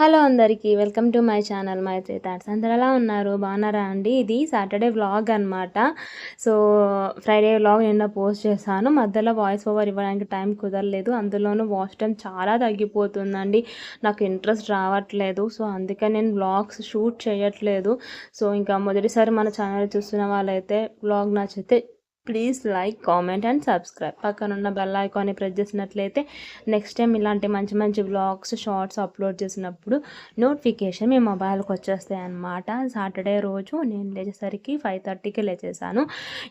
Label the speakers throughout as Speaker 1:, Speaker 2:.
Speaker 1: Hello అందరికీ welcome to my channel my thoughts. అందరు ఎలా ఉన్నారు? బాగున్నారా అండి? ఇది సాటర్డే వ్లాగ్ అనమాట సో ఫ్రైడే వ్లాగ్ నిన్న పోస్ట్ చేశాను. మధ్యలో వాయిస్ ఓవర్ ఇవ్వడానికి టైం కుదరలేదు. అందులోనూ వాచ్ టైం చాలా తగ్గిపోతుందండి. నాకు ఇంట్రెస్ట్ రావట్లేదు. సో అందుకని నేను వ్లాగ్స్ షూట్ చేయట్లేదు. సో ఇంకా మొదటిసారి మన ఛానల్ చూస్తున్న వాళ్ళైతే వ్లాగ్ నచ్చితే please like comment and subscribe. పక్కన ఉన్న బెల్ ఐకాన్ని ప్రెస్ చేసినట్లయితే నెక్స్ట్ టైం ఇలాంటి మంచి మంచి వ్లాగ్స్ షార్ట్స్ అప్లోడ్ చేసినప్పుడు నోటిఫికేషన్ మీ మొబైల్కి వచ్చేస్తాయి అన్నమాట. సాటర్డే రోజు నేను లేచేసరికి ఫైవ్ థర్టీకి లేచేసాను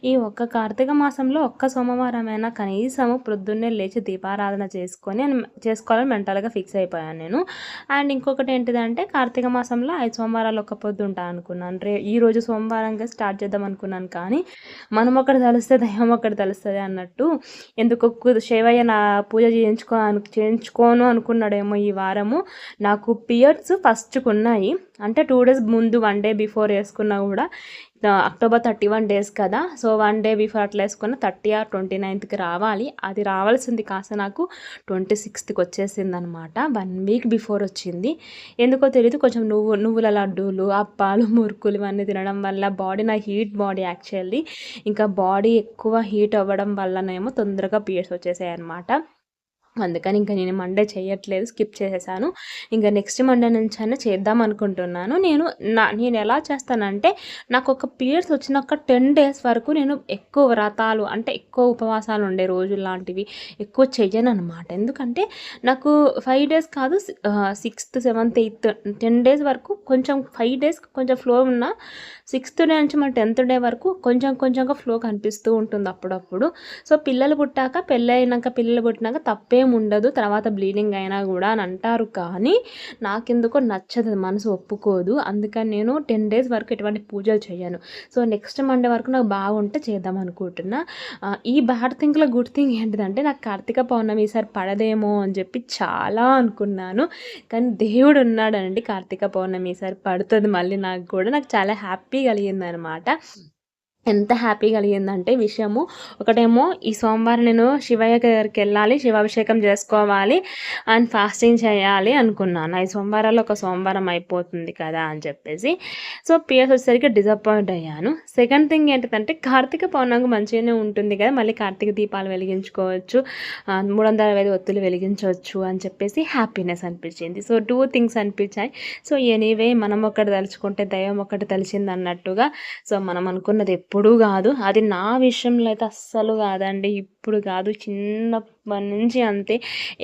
Speaker 1: ఈ ఒక్క కార్తీక మాసంలో ఒక్క సోమవారమైనా కనీసం ప్రొద్దున్నే లేచి దీపారాధన చేసుకొని చేసుకోవాలని మెంటల్గా ఫిక్స్ అయిపోయాను నేను. అండ్ ఇంకొకటి ఏంటిదంటే కార్తీక మాసంలో ఐదు సోమవారాలు ఒక్క పొద్దు ఉంటా అనుకున్నాను రే ఈ రోజు సోమవారంగా స్టార్ట్ చేద్దాం అనుకున్నాను కానీ మనం ఒకటి తెలుసు తెలుస్తుంది దయ్యం అక్కడ తెలుస్తుంది అన్నట్టు. ఎందుకు శివయ్య నా పూజ చేయించుకో చేయించుకోను అనుకున్నాడేమో ఈ వారము. నాకు పియర్స్ ఫస్ట్కు ఉన్నాయి అంటే టూ డేస్ ముందు వన్ డే బిఫోర్ వేసుకున్నా కూడా అక్టోబర్ థర్టీ వన్ డేస్ కదా. సో వన్ డే బిఫోర్ అట్లా వేసుకున్న థర్టీ ఆర్ ట్వంటీ నైన్త్కి రావాలి. అది రావాల్సింది కాస్త నాకు ట్వంటీ సిక్స్త్కి వచ్చేసింది అనమాట వన్ వీక్ బిఫోర్ వచ్చింది. ఎందుకో తెలియదు కొంచెం నువ్వు నువ్వుల లడ్డూలు అప్పాలు మురుకులు ఇవన్నీ తినడం వల్ల బాడీ నా హీట్ బాడీ యాక్చువల్లీ ఇంకా బాడీ ఎక్కువ హీట్ అవ్వడం వల్లనేమో తొందరగా పీరియడ్స్ వచ్చేసాయి అనమాట అందుకని ఇంకా నేను మండే చేయట్లేదు స్కిప్ చేసేసాను. ఇంకా నెక్స్ట్ మండే నుంచి అయినా చేద్దాం అనుకుంటున్నాను. నేను నా నేను ఎలా చేస్తానంటే నాకు ఒక పీరియడ్స్ వచ్చిన ఒక టెన్ డేస్ వరకు నేను ఎక్కువ వ్రతాలు అంటే ఎక్కువ ఉపవాసాలు ఉండే రోజులు లాంటివి ఎక్కువ చెయ్యను అనమాట ఎందుకంటే నాకు ఫైవ్ డేస్ కాదు sixth seventh eighth ten days వరకు కొంచెం ఫైవ్ డేస్ కొంచెం ఫ్లో ఉన్న సిక్స్త్ డే నుంచి మన టెన్త్ డే వరకు కొంచెం కొంచెంగా ఫ్లో కనిపిస్తూ ఉంటుంది అప్పుడప్పుడు. సో పిల్లలు పుట్టాక పెళ్ళైనాక పిల్లలు పుట్టినాక తప్పే ఏం ఉండదు తర్వాత బ్లీడింగ్ అయినా కూడా అని అంటారు. కానీ నాకెందుకో నచ్చదు మనసు ఒప్పుకోదు. అందుకని నేను టెన్ డేస్ వరకు ఎటువంటి పూజలు చేయను సో నెక్స్ట్ మండే వరకు నాకు బాగుంటే చేద్దాం అనుకుంటున్నా. ఈ బ్యాడ్ థింక్లో గుడ్ థింగ్ ఏంటిదంటే నాకు కార్తీక పౌర్ణమి ఈసారి పడదేమో అని చెప్పి చాలా అనుకున్నాను. కానీ దేవుడు ఉన్నాడండి కార్తీక పౌర్ణమి ఈసారి పడుతుంది. మళ్ళీ నాకు కూడా నాకు చాలా హ్యాపీ కలిగింది అనమాట ఎంత హ్యాపీ కలిగిందంటే విషయము ఒకటేమో ఈ సోమవారం నేను శివయ్య దగ్గరికి వెళ్ళాలి శివాభిషేకం చేసుకోవాలి అండ్ ఫాస్టింగ్ చేయాలి అనుకున్నాను. ఈ సోమవారాలు ఒక సోమవారం అయిపోతుంది కదా అని చెప్పేసి. సో పిఎస్ వచ్చేసరికి డిసప్పాయింట్ అయ్యాను. సెకండ్ థింగ్ ఏంటంటే కార్తీక పౌర్ణమి మంచిగానే ఉంటుంది కదా మళ్ళీ కార్తీక దీపాలు వెలిగించుకోవచ్చు మూడు వందల ఐదు ఒత్తులు వెలిగించవచ్చు అని చెప్పేసి హ్యాపీనెస్ అనిపించింది. సో టూ థింగ్స్ అనిపించాయి. సో ఎనీవే మనం ఒకటి తలుచుకుంటే దైవం ఒకటి తలిచింది అన్నట్టుగా సో మనం అనుకున్నది ఎప్పుడు ఎప్పుడు కాదు. అది నా విషయంలో అయితే అస్సలు కాదండి. ఇప్పుడు కాదు. చిన్నప్పటి నుంచి అంతే.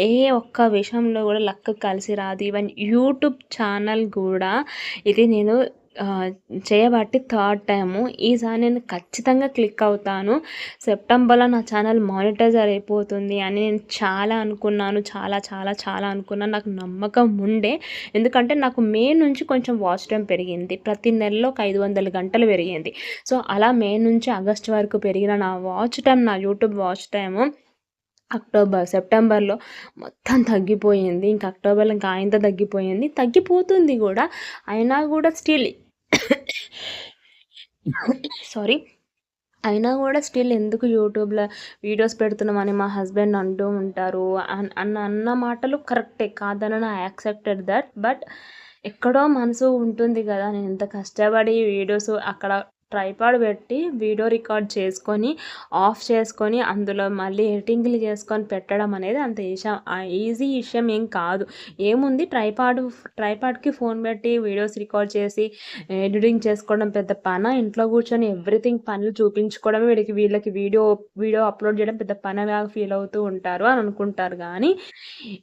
Speaker 1: ఏ ఒక్క విషయంలో కూడా లక్క కలిసి రాదు. ఈవెన్ యూట్యూబ్ ఛానల్ కూడా ఇది నేను చేయబట్టి థర్డ్ టైము. ఈసారి నేను ఖచ్చితంగా క్లిక్ అవుతాను. సెప్టెంబర్లో నా ఛానల్ మానిటైజర్ అయిపోతుంది అని నేను చాలా అనుకున్నాను. చాలా చాలా చాలా అనుకున్నాను. నాకు నమ్మకం ఉండే. ఎందుకంటే నాకు మే నుంచి కొంచెం వాచ్ టైం పెరిగింది. ప్రతి నెలలో ఒక ఐదు వందల గంటలు పెరిగింది. సో అలా మే నుంచి ఆగస్ట్ వరకు పెరిగిన నా వాచ్ టైం నా యూట్యూబ్ వాచ్ టైము అక్టోబర్ సెప్టెంబర్లో మొత్తం తగ్గిపోయింది. ఇంకా అక్టోబర్లో ఇంకా ఆయనతో తగ్గిపోయింది. తగ్గిపోతుంది కూడా. అయినా కూడా స్టిల్ సారీ అయినా కూడా స్టిల్ ఎందుకు యూట్యూబ్లో వీడియోస్ పెడుతున్నామని మా హస్బెండ్ అంటూ ఉంటారు. అన్న అన్న మాటలు కరెక్టే కాదని ఐ యాక్సెప్టెడ్ దట్. బట్ ఎక్కడో మనసు ఉంటుంది కదా నేను ఎంత కష్టపడి వీడియోస్ అక్కడ ట్రైపాడ్ పెట్టి వీడియో రికార్డ్ చేసుకొని ఆఫ్ చేసుకొని అందులో మళ్ళీ ఎడిటింగ్లు చేసుకొని పెట్టడం అనేది అంత విషయం ఈజీ విషయం ఏం కాదు. ఏముంది? ట్రైపాడ్ ట్రైపాడ్కి ఫోన్ పెట్టి వీడియోస్ రికార్డ్ చేసి ఎడిటింగ్ చేసుకోవడం పెద్ద పన? ఇంట్లో కూర్చొని ఎవ్రీథింగ్ పనులు చూపించుకోవడం వీడికి వీళ్ళకి వీడియో వీడియో అప్లోడ్ చేయడం పెద్ద పనిగా ఫీల్ అవుతూ ఉంటారు అని అనుకుంటారు. కానీ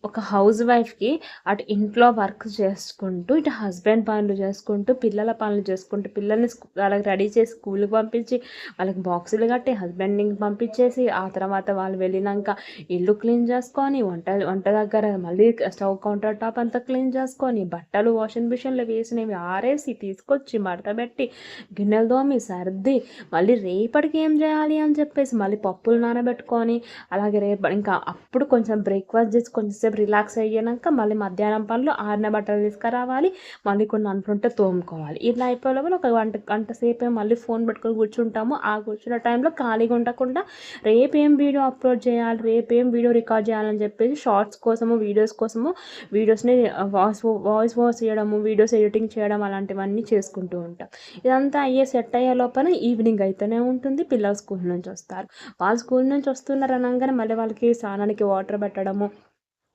Speaker 1: ఒక హౌస్ వైఫ్కి అటు ఇంట్లో వర్క్ చేసుకుంటూ ఇటు హస్బెండ్ పనులు చేసుకుంటూ పిల్లల పనులు చేసుకుంటూ పిల్లల్ని వాళ్ళకి రెడీ చేసి చేసి స్కూల్కి పంపించి వాళ్ళకి బాక్సులు కట్టి హస్బెండింగ్ పంపించేసి ఆ తర్వాత వాళ్ళు వెళ్ళినాక ఇల్లు క్లీన్ చేసుకొని వంట వంట దగ్గర మళ్ళీ స్టవ్ కౌంటర్ టాప్ అంతా క్లీన్ చేసుకొని బట్టలు వాషింగ్ మిషన్లో వేసినవి ఆరేసి తీసుకొచ్చి మడతబెట్టి గిన్నెలు దోమి సర్ది మళ్ళీ రేపటికి ఏం చేయాలి అని చెప్పేసి మళ్ళీ పప్పులు నానబెట్టుకొని అలాగే రేపు ఇంకా అప్పుడు కొంచెం బ్రేక్ఫాస్ట్ చేసి కొంచెంసేపు రిలాక్స్ అయ్యాక మళ్ళీ మధ్యాహ్నం పనులు ఆరిన బట్టలు తీసుకురావాలి మళ్ళీ కొన్ని అంటుంటే తోముకోవాలి. ఇట్లా అయిపోయే ఒక గంట గంట సేపే మళ్ళీ ఫోన్ పెట్టుకొని కూర్చుంటాము. ఆ కూర్చున్న టైంలో ఖాళీగా ఉండకుండా రేపేం వీడియో అప్లోడ్ చేయాలి రేపేం వీడియో రికార్డ్ చేయాలని చెప్పేసి షార్ట్స్ కోసము వీడియోస్ కోసము వీడియోస్ని వాయిస్ వాయిస్ వాయిస్ చేయడము వీడియోస్ ఎడిటింగ్ చేయడం అలాంటివన్నీ చేసుకుంటూ ఉంటాం. ఇదంతా అయ్యే సెట్ అయ్యే లోపల ఈవినింగ్ అయితేనే ఉంటుంది. పిల్లలు స్కూల్ నుంచి వస్తారు. వాళ్ళు స్కూల్ నుంచి వస్తున్నారు అనగానే మళ్ళీ వాళ్ళకి స్నానానికి వాటర్ పెట్టడము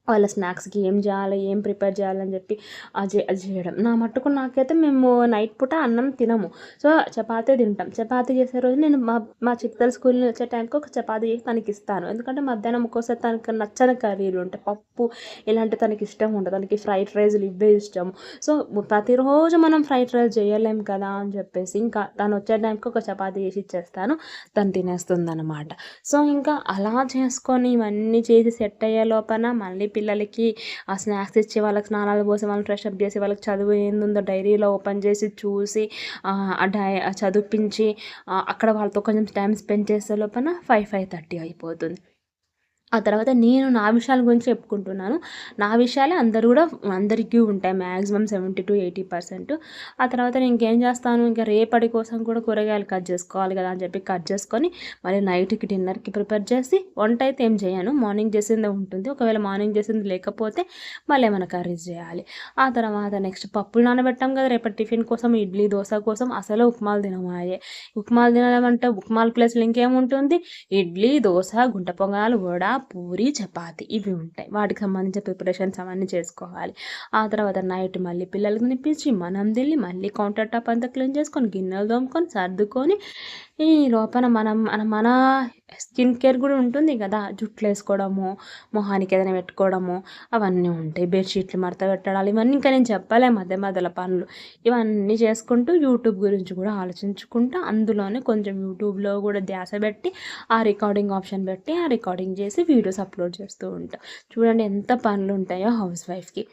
Speaker 1: వాళ్ళ స్నాక్స్కి ఏం చేయాలి ఏం ప్రిపేర్ చేయాలని చెప్పి అది అది చేయడం. నా మట్టుకు నాకైతే మేము నైట్ పూట అన్నం తినము. సో చపాతీ తింటాం. చపాతీ చేసే రోజు నేను మా మా చిత్తల స్కూల్ వచ్చే టైంకి ఒక చపాతీ చేసి తనకి ఇస్తాను. ఎందుకంటే మధ్యాహ్నం ఒక్కోసారి తనకి నచ్చని కర్రీలు ఉంటాయి. పప్పు ఇలాంటి తనకి ఇష్టం ఉండదు. తనకి ఫ్రైడ్ రైస్లు ఇవే ఇష్టం సో ప్రతిరోజు మనం ఫ్రైడ్ రైస్ చేయలేం కదా అని చెప్పేసి ఇంకా తను వచ్చే టైంకి ఒక చపాతీ చేసి ఇచ్చేస్తాను. తను తినేస్తుంది అనమాట సో ఇంకా అలా చేసుకొని ఇవన్నీ చేసి సెట్ అయ్యే లోపల మళ్ళీ పిల్లలకి ఆ స్నాక్స్ ఇచ్చి వాళ్ళకి స్నానాలు పోసి వాళ్ళని ఫ్రెష్ అప్ చేసి వాళ్ళకి చదువు ఏందో డైరీలో ఓపెన్ చేసి చూసి ఆ డై చదివించి అక్కడ వాళ్ళతో కొంచెం టైం స్పెండ్ చేసే లోపల ఫైవ్ ఫైవ్ థర్టీ అయిపోతుంది. ఆ తర్వాత నేను నా విషయాల గురించి చెప్పుకుంటున్నాను. నా విషయాలే అందరు కూడా అందరికీ ఉంటాయి. Maximum seventy to eighty percent. ఆ తర్వాత నేను ఇంకేం చేస్తాను? ఇంకా రేపటి కోసం కూడా కూరగాయలు కట్ చేసుకోవాలి కదా అని చెప్పి కట్ చేసుకొని మళ్ళీ నైట్కి డిన్నర్కి ప్రిపేర్ చేసి వంట అయితే ఏం చేయను. మార్నింగ్ చేసిందే ఉంటుంది. ఒకవేళ మార్నింగ్ చేసింది లేకపోతే మళ్ళీ ఏమైనా కర్రీస్ చేయాలి. ఆ తర్వాత నెక్స్ట్ పప్పులు నానబెట్టాం కదా రేపటి టిఫిన్ కోసం ఇడ్లీ దోశ కోసం అసలు ఉప్మాలు తినమాయే. ఉప్మాలు అంటే ఉప్మాల ప్లేస్లో ఇంకేముంటుంది? ఇడ్లీ దోశ గుంట పొంగనాలు వడ పూరి చపాతి ఇవి ఉంటాయి. వాటికి సంబంధించిన ప్రిపరేషన్స్ అవన్నీ చేసుకోవాలి. ఆ తర్వాత నైట్ మళ్ళీ పిల్లలకి తినిపించి మనం తిని మళ్ళీ కౌంటర్ టాప్ అంతా క్లీన్ చేసుకొని గిన్నెలు తోముకొని సర్దుకొని ఈ లోపల మనం మన మన స్కిన్ కేర్ కూడా ఉంటుంది కదా జుట్లు వేసుకోవడము మొహానికి ఏదైనా పెట్టుకోవడము అవన్నీ ఉంటాయి. బెడ్షీట్లు మడత పెట్టడాలు ఇవన్నీ ఇంకా నేను చెప్పాలి మధ్య మధ్యలో పనులు. ఇవన్నీ చేసుకుంటూ యూట్యూబ్ గురించి కూడా ఆలోచించుకుంటూ అందులోనే కొంచెం యూట్యూబ్లో కూడా ధ్యాస పెట్టి ఆ రికార్డింగ్ ఆప్షన్ పెట్టి ఆ రికార్డింగ్ చేసి వీడియోస్ అప్లోడ్ చేస్తూ ఉంటాం. చూడండి ఎంత పనులు ఉంటాయో హౌస్ వైఫ్కి.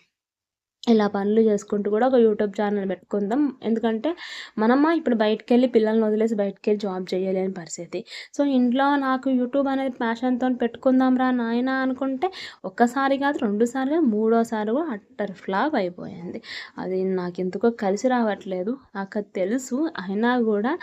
Speaker 1: ఇలా పనులు చేసుకుంటూ కూడా ఒక యూట్యూబ్ ఛానల్ పెట్టుకుందాం. ఎందుకంటే మనమ్మ ఇప్పుడు బయటకు వెళ్ళి పిల్లల్ని వదిలేసి బయటకు వెళ్ళి జాబ్ చేయలేని పరిస్థితి. సో ఇంట్లో నాకు యూట్యూబ్ అనేది ప్యాషన్తో పెట్టుకుందాం రా నాయన అనుకుంటే ఒక్కసారి కాదు రెండుసారి కాదు మూడోసారి కూడా అట్టర్ ఫ్లాప్ అయిపోయింది. అది నాకు ఎందుకో కలిసి రావట్లేదు. నాకు తెలుసు. అయినా కూడా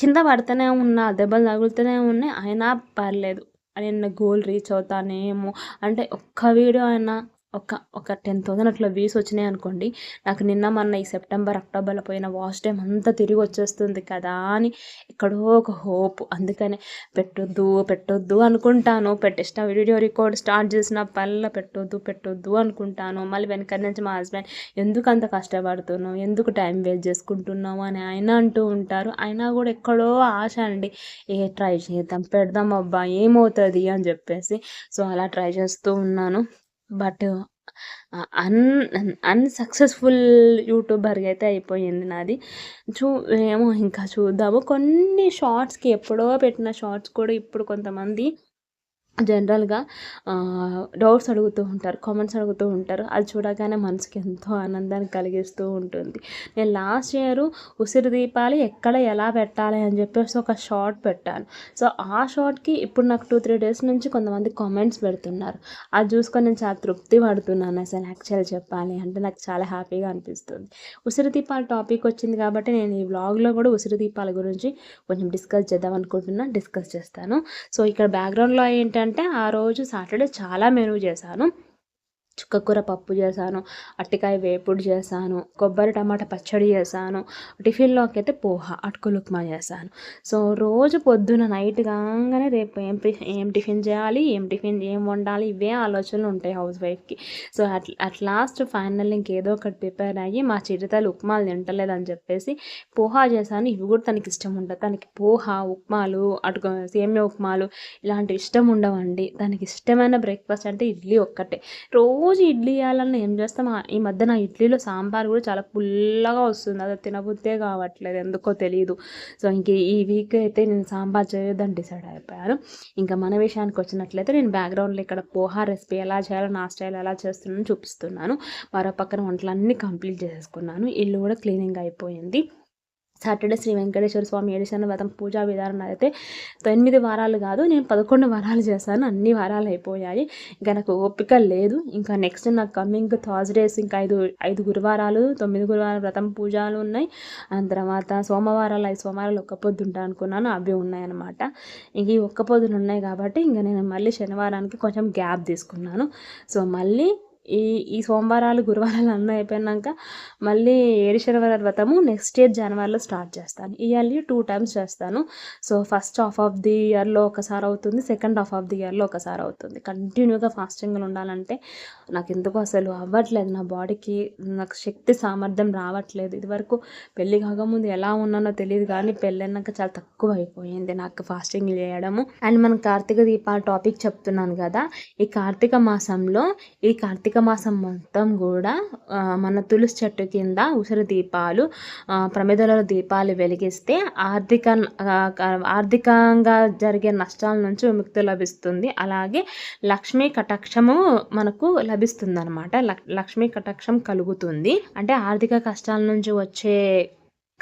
Speaker 1: కింద పడుతూనే ఉన్నా దెబ్బలు తగులుతూనే ఉన్నాయి. అయినా పర్లేదు. నేను గోల్ రీచ్ అవుతానేమో. అంటే ఒక్క వీడియో అయినా ఒక ఒక టెన్ థౌసండ్ అట్లా వ్యూస్ వచ్చినాయి అనుకోండి నాకు నిన్న మొన్న ఈ సెప్టెంబర్ అక్టోబర్లో పోయిన వాష్ టైం అంతా తిరిగి వచ్చేస్తుంది కదా అని ఎక్కడో ఒక హోప్ అందుకనే పెట్టొద్దు పెట్టొద్దు అనుకుంటాను. పెట్టేసిన వీడియో రికార్డ్ స్టార్ట్ చేసిన పల్ల పెట్టొద్దు పెట్టొద్దు అనుకుంటాను. మళ్ళీ వెనక నుంచి మా హస్బెండ్ ఎందుకు అంత కష్టపడుతున్నావు? ఎందుకు టైం వేస్ట్ చేసుకుంటున్నావు? అని ఆయన అంటూ ఉంటారు. అయినా కూడా ఎక్కడో ఆశ అండి ఏ ట్రై చేద్దాం పెడదాం అబ్బా ఏమవుతుంది? అని చెప్పేసి. సో అలా ట్రై చేస్తూ ఉన్నాను. బట్ అన్ అన్‌సక్సెస్‌ఫుల్ యూట్యూబర్‌గా అయితే అయిపోయింది నాది. చూ ఏమో ఇంకా చూద్దాము. కొన్ని షార్ట్స్‌కి ఎప్పుడో పెట్టిన షార్ట్స్ కూడా ఇప్పుడు కొంతమంది జనరల్‌గా డౌట్స్ అడుగుతూ ఉంటారు. కామెంట్స్ అడుగుతూ ఉంటారు. అది చూడగానే మనసుకి ఎంతో ఆనందాన్ని కలిగిస్తూ ఉంటుంది. నేను లాస్ట్ ఇయర్ ఉసిరి దీపాలు ఎక్కడ ఎలా పెట్టాలి అని చెప్పేసి ఒక షార్ట్ పెట్టాను. సో, ఆ షార్ట్‌కి ఇప్పుడు నాకు టూ త్రీ డేస్ నుంచి కొంతమంది కామెంట్స్ పెడుతున్నారు. అది చూసుకొని నేను చాలా తృప్తి పడుతున్నాను అసలు యాక్చువల్ చెప్పాలి అంటే నాకు చాలా హ్యాపీగా అనిపిస్తుంది. ఉసిరి దీపాల టాపిక్ వచ్చింది కాబట్టి నేను ఈ వ్లాగ్‌లో కూడా ఉసిరి దీపాల గురించి కొంచెం డిస్కస్ చేద్దాం అనుకుంటున్నాను డిస్కస్ చేస్తాను. సో, ఇక్కడ బ్యాక్‌గ్రౌండ్‌లో ఏంటంటే ఎందుకంటే ఆ రోజు సాటర్డే చాలా మెనూ చేశాను. చుక్కకూర పప్పు చేశాను అట్టికాయ వేపుడు చేశాను కొబ్బరి టమాటా పచ్చడి చేశాను టిఫిన్లోకి అయితే పోహ అటుకులు ఉప్మా చేశాను. సో రోజు పొద్దున నైట్ కాగానే రేపు ఏం ఏం టిఫిన్ చేయాలి ఏం టిఫిన్ ఏం వండాలి ఇవే ఆలోచనలు ఉంటాయి హౌస్ వైఫ్కి. So at at last final ఇంకేదో ఒకటి ప్రిపేర్ అయ్యి మా చిరుతలు ఉప్మాలు తింటలేదని చెప్పేసి పోహా చేశాను. ఇవి కూడా తనకి ఇష్టం ఉండదు తనకి పోహ ఉప్మాలు అటు సేమ్య ఉప్మాలు ఇలాంటివి ఇష్టం ఉండవండి. తనకి ఇష్టమైన బ్రేక్ఫాస్ట్ అంటే ఇడ్లీ ఒక్కటే. రోజు రోజు ఇడ్లీ వేయాలన్నా ఏం చేస్తాం? ఈ మధ్య నా ఇడ్లీలో సాంబార్ కూడా చాలా పుల్లగా వస్తుంది. అది తినబుద్దే కావట్లేదు. ఎందుకో తెలియదు సో ఇంక ఈ వీక్ అయితే నేను సాంబార్ చేయొద్దని డిసైడ్ అయిపోయాను. ఇంకా మన విషయానికి వచ్చినట్లయితే నేను బ్యాక్గ్రౌండ్లో ఇక్కడ పోహా రెసిపీ ఎలా చేయాలో నా స్టైల్ ఎలా చేస్తున్నాను చూపిస్తున్నాను. మరో పక్కన వంటలన్నీ కంప్లీట్ చేసేసుకున్నాను. ఇల్లు కూడా క్లీనింగ్ అయిపోయింది. సాటర్డే శ్రీ వెంకటేశ్వర స్వామి ఏడిసిన వ్రతం పూజా విధానం అయితే తొమ్మిది వారాలు కాదు నేను పదకొండు వారాలు చేశాను అన్ని వారాలు అయిపోయాయి. ఇంకా నాకు ఓపిక లేదు. ఇంకా నెక్స్ట్ నాకు కమింగ్ థర్స్డేస్ ఇంకా ఐదు ఐదు గురువారాలు తొమ్మిది గురువారం వ్రతం పూజలు ఉన్నాయి. ఆ తర్వాత సోమవారాలు ఐదు సోమవారాలు ఒక్క పొద్దు ఉంటాను అనుకున్నాను అవి ఉన్నాయన్నమాట. ఇంక ఈ ఒక్క పొద్దులు ఉన్నాయి కాబట్టి ఇంకా నేను మళ్ళీ శనివారానికి కొంచెం గ్యాప్ తీసుకున్నాను. సో మళ్ళీ ఈ ఈ సోమవారాలు గురువారాలు అన్నీ అయిపోయినాక మళ్ళీ ఏడిశనివార వ్రతము నెక్స్ట్ ఇయర్ జనవరిలో స్టార్ట్ చేస్తాను. ఇయర్లీ టూ టైమ్స్ చేస్తాను. So first half of the ఇయర్లో ఒకసారి అవుతుంది సెకండ్ హాఫ్ ఆఫ్ ది ఇయర్లో ఒకసారి అవుతుంది. కంటిన్యూగా ఫాస్టింగ్లు ఉండాలంటే నాకు ఎందుకు అసలు అవ్వట్లేదు. నా బాడీకి నాకు శక్తి సామర్థ్యం రావట్లేదు. ఇదివరకు పెళ్ళి కాకముందు ఎలా ఉన్నానో తెలియదు కానీ పెళ్ళైనాక చాలా తక్కువ అయిపోయింది నాకు ఫాస్టింగ్ చేయడము. అండ్ మన కార్తీక దీపాల టాపిక్ చెప్తున్నాను కదా ఈ కార్తీక మాసంలో ఈ కార్తీక మాసం మొత్తం కూడా మన తులసి చెట్టు కింద ఉసిరి దీపాలు ప్రమిదల దీపాలు వెలిగిస్తే ఆర్థిక ఆర్థికంగా జరిగే నష్టాల నుంచి విముక్తి లభిస్తుంది. అలాగే లక్ష్మీ కటాక్షము మనకు లభిస్తుంది అనమాట లక్ష్మీ కటాక్షం కలుగుతుంది. అంటే ఆర్థిక కష్టాల నుంచి వచ్చే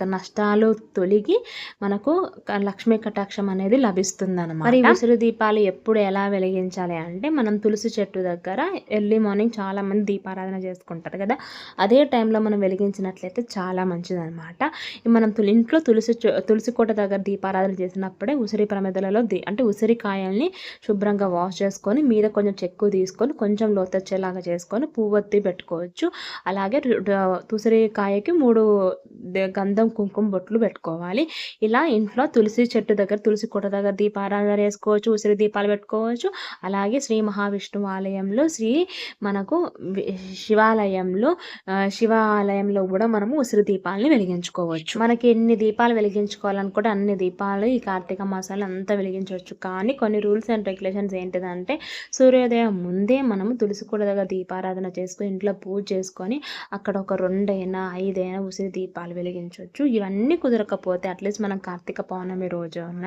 Speaker 1: నష్టాలు తొలగి మనకు లక్ష్మీ కటాక్షం అనేది లభిస్తుంది అనమాట మరి ఉసిరి దీపాలు ఎప్పుడు ఎలా వెలిగించాలి అంటే మనం తులసి చెట్టు దగ్గర ఎర్లీ మార్నింగ్ చాలా మంది దీపారాధన చేసుకుంటారు కదా అదే టైంలో మనం వెలిగించినట్లయితే చాలా మంచిది అనమాట మనం ఇంట్లో తులసి తులసి కోట దగ్గర దీపారాధన చేసినప్పుడే ఉసిరి ప్రమిదలలో అంటే ఉసిరికాయల్ని శుభ్రంగా వాష్ చేసుకొని మీద కొంచెం చెక్కు తీసుకొని కొంచెం లోతొచ్చేలాగా చేసుకొని పువ్వొత్తి పెట్టుకోవచ్చు. అలాగే ఉసిరికాయకి మూడు గంధం మొత్తం కుంకుమ బొట్లు పెట్టుకోవాలి. ఇలా ఇంట్లో తులసి చెట్టు దగ్గర తులసి కొట్ట దగ్గర దీపారాధన వేసుకోవచ్చు ఉసిరి దీపాలు పెట్టుకోవచ్చు. అలాగే శ్రీ మహావిష్ణువు ఆలయంలో శ్రీ మనకు శివాలయంలో శివాలయంలో కూడా మనము ఉసిరి దీపాలని వెలిగించుకోవచ్చు. మనకి ఎన్ని దీపాలు వెలిగించుకోవాలనుకుంటే అన్ని దీపాలు ఈ కార్తీక మాసాలు అంతా వెలిగించవచ్చు. కానీ కొన్ని రూల్స్ అండ్ రెగ్యులేషన్స్ ఏంటిదంటే సూర్యోదయం ముందే మనము తులసి కోట దగ్గర దీపారాధన చేసుకొని ఇంట్లో పూజ చేసుకొని అక్కడ ఒక రెండైనా ఐదైనా ఉసిరి దీపాలు వెలిగించవచ్చు. చేసుకోవచ్చు ఇవన్నీ కుదరకపోతే అట్లీస్ట్ మనం కార్తీక పౌర్ణమి రోజున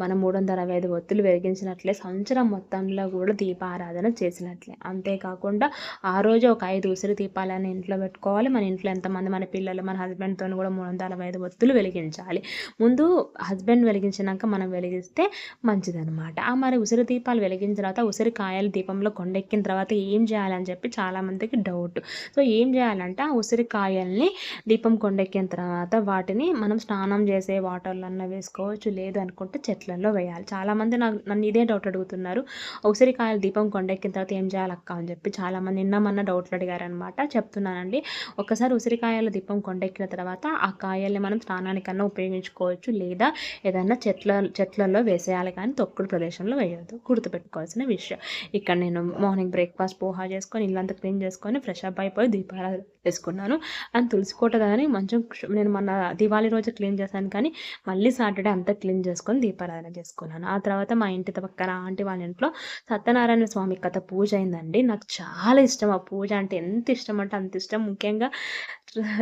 Speaker 1: మనం మూడు వందల అరవై ఐదు ఒత్తులు వెలిగించినట్లే సంవత్సరం మొత్తంలో కూడా దీపారాధన చేసినట్లే. అంతేకాకుండా ఆ రోజు ఒక ఐదు ఉసిరి దీపాలని ఇంట్లో పెట్టుకోవాలి. మన ఇంట్లో ఎంతమంది మన పిల్లలు మన హస్బెండ్తో కూడా మూడు వందల అరవై ఐదు ఒత్తులు వెలిగించాలి. ముందు హస్బెండ్ వెలిగించినాక మనం వెలిగిస్తే మంచిదనమాట ఆ మరి ఉసిరి దీపాలు వెలిగించిన తర్వాత ఉసిరి కాయలు దీపంలో కొండెక్కిన తర్వాత ఏం చేయాలని చెప్పి చాలామందికి డౌట్ సో ఏం చేయాలంటే ఆ ఉసిరికాయల్ని దీపం కొండెక్కిన తర్వాత వాటిని మనం స్నానం చేసే వాటర్లన్నా వేసుకోవచ్చు లేదు అనుకుంటే చెట్లలో వేయాలి. చాలామంది నాకు నన్ను ఇదే డౌట్ అడుగుతున్నారు. ఉసిరికాయలు దీపం కొండెక్కిన తర్వాత ఏం చేయాలి అక్క అని చెప్పి చాలామంది నిన్న మొన్న డౌట్లు అడిగారనమాట చెప్తున్నానండి. ఒకసారి ఉసిరికాయల దీపం కొండెక్కిన తర్వాత ఆ కాయల్ని మనం స్నానానికన్నా ఉపయోగించుకోవచ్చు లేదా ఏదన్నా చెట్ల చెట్లలో వేసేయాలి కానీ తొక్కుడు ప్రదేశంలో వేయద్దు. గుర్తుపెట్టుకోవాల్సిన విషయం. ఇక్కడ నేను మార్నింగ్ బ్రేక్ఫాస్ట్ పోహా చేసుకొని ఇల్లంతా క్లీన్ చేసుకొని ఫ్రెష్ అప్ అయిపోయి దీపాలు వేసుకున్నాను. అండ్ తులసికోట కానీ మంచం నేను మన దివాళీ రోజు క్లీన్ చేశాను కానీ మళ్ళీ సాటర్డే అంతా క్లీన్ చేసుకొని దీపారాధన చేసుకున్నాను. ఆ తర్వాత మా ఇంటి పక్కన ఆంటీ వాళ్ళ ఇంట్లో సత్యనారాయణ స్వామి కథ పూజ అయిందండి. నాకు చాలా ఇష్టం ఆ పూజ అంటే ఎంత ఇష్టం అంటే అంత ఇష్టం. ముఖ్యంగా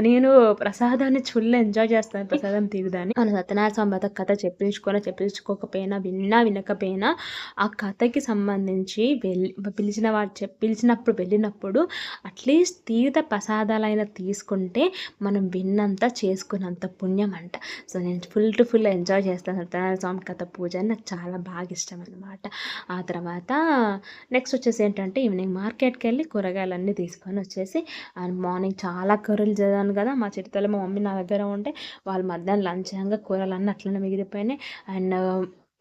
Speaker 1: నేను ప్రసాదాన్ని చుల్ల ఎంజాయ్ చేస్తాను ప్రసాదం తీరుదాన్ని మన సత్యనారాయణ స్వామి కథ చెప్పించుకొని చెప్పించుకోకపోయినా విన్నా వినకపోయినా ఆ కథకి సంబంధించి వెళ్ళి పిలిచిన వాడు పిలిచినప్పుడు వెళ్ళినప్పుడు అట్లీస్ట్ తీర్థ ప్రసాదాలైనా తీసుకుంటే మనం విన్నంత చేసుకున్నంత పుణ్యం అంట సో నేను ఫుల్ టు ఫుల్ ఎంజాయ్ చేస్తాను. సత్యనారాయణ స్వామి కథ పూజ అని నాకు చాలా బాగా ఇష్టం అనమాట ఆ తర్వాత నెక్స్ట్ వచ్చేసి ఏంటంటే ఈవినింగ్ మార్కెట్కి వెళ్ళి కూరగాయలన్నీ తీసుకొని వచ్చేసి మార్నింగ్ చాలా కూరలు చదివాను కదా మా చిట్టతల్లి మా మమ్మీ నా దగ్గర ఉంటే వాళ్ళు మధ్యాహ్నం లంచ్ కూరలు కూరలన్నీ అట్లనే మిగిలిపోయినాయి. అండ్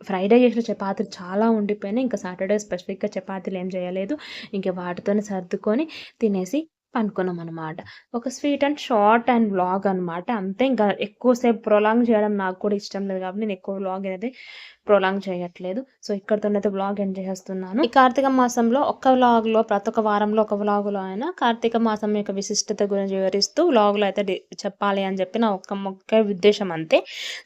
Speaker 1: ఫ్రైడే చేసిన చపాతీలు చాలా ఉండిపోయినాయి. ఇంకా సాటర్డే స్పెసిఫిక్గా చపాతీలు ఏం చేయలేదు. ఇంకా వాటితోనే సర్దుకొని తినేసి అనుకున్నాం అనమాట ఒక sweet and short and vlog అనమాట అంతే ఇంకా ఎక్కువసేపు ప్రొలాంగ్ చేయడం నాకు కూడా ఇష్టం లేదు కాబట్టి నేను ఎక్కువ వ్లాగ్ అనేది ప్రొలాంగ్ చేయట్లేదు. సో ఇక్కడతోనైతే బ్లాగ్ ఎండ్ చేస్తున్నాను ఈ కార్తీక మాసంలో ఒక్క వ్లాగ్లో ప్రతి ఒక్క వారంలో ఒక వ్లాగులో అయినా కార్తీక మాసం యొక్క విశిష్టత గురించి వివరిస్తూ వ్లాగ్లో అయితే చెప్పాలి అని చెప్పి నా ఒక్క మొక్క ఉద్దేశం అంతే.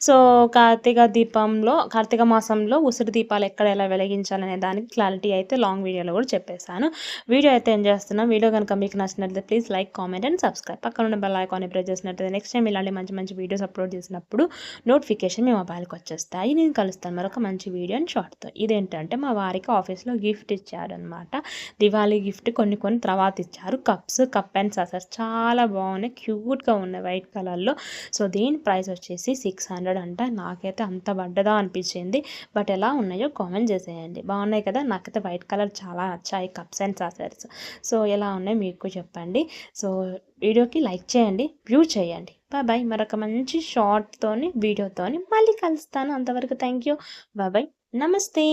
Speaker 1: సో కార్తీక దీపంలో కార్తీక మాసంలో ఉసిరి దీపాలు ఎక్కడ ఎలా వెలిగించాలనే దానికి క్లారిటీ అయితే లాంగ్ వీడియోలో కూడా చెప్పేశాను. వీడియో అయితే ఏం చేస్తున్నాం. వీడియో కనుక మీకు నచ్చినట్లయితే please like comment and subscribe పక్కన ఉన్న బెల్ ఐకాన్ ప్రెస్ చేసినట్లయితే నెక్స్ట్ టైం ఇలాంటి మంచి మంచి వీడియోస్ అప్లోడ్ చేసినప్పుడు నోటిఫికేషన్ మీ మొబైల్కి వచ్చేస్తాయి. నేను కలుస్తాను మరొక మంచి వీడియో అండ్ షార్ట్తో ఇదేంటంటే మా వారికి ఆఫీస్లో గిఫ్ట్ ఇచ్చారనమాట దివాళీ గిఫ్ట్ కొన్ని కొన్ని తర్వాత ఇచ్చారు. కప్స్ కప్ అండ్ ససర్స్ చాలా బాగున్నాయి. క్యూట్గా ఉన్నాయి వైట్ కలర్లో సో దీని ప్రైస్ వచ్చేసి సిక్స్ హండ్రెడ్ అంట. నాకైతే అంత పడ్డదా అనిపించింది. బట్ ఎలా ఉన్నాయో కామెంట్ చేసేయండి. బాగున్నాయి కదా? నాకైతే వైట్ కలర్ చాలా నచ్చాయి. కప్స్ అండ్ ససర్స్ సో ఎలా ఉన్నాయి మీకు చెప్పండి. సో వీడియోకి లైక్ చేయండి. వ్యూ చేయండి. బాయ్ బాయ్ మరొక మంచి షార్ట్తోని వీడియోతోని మళ్ళీ కలుస్తాను. అంతవరకు థ్యాంక్ యూ బాయ్ బాయ్ నమస్తే.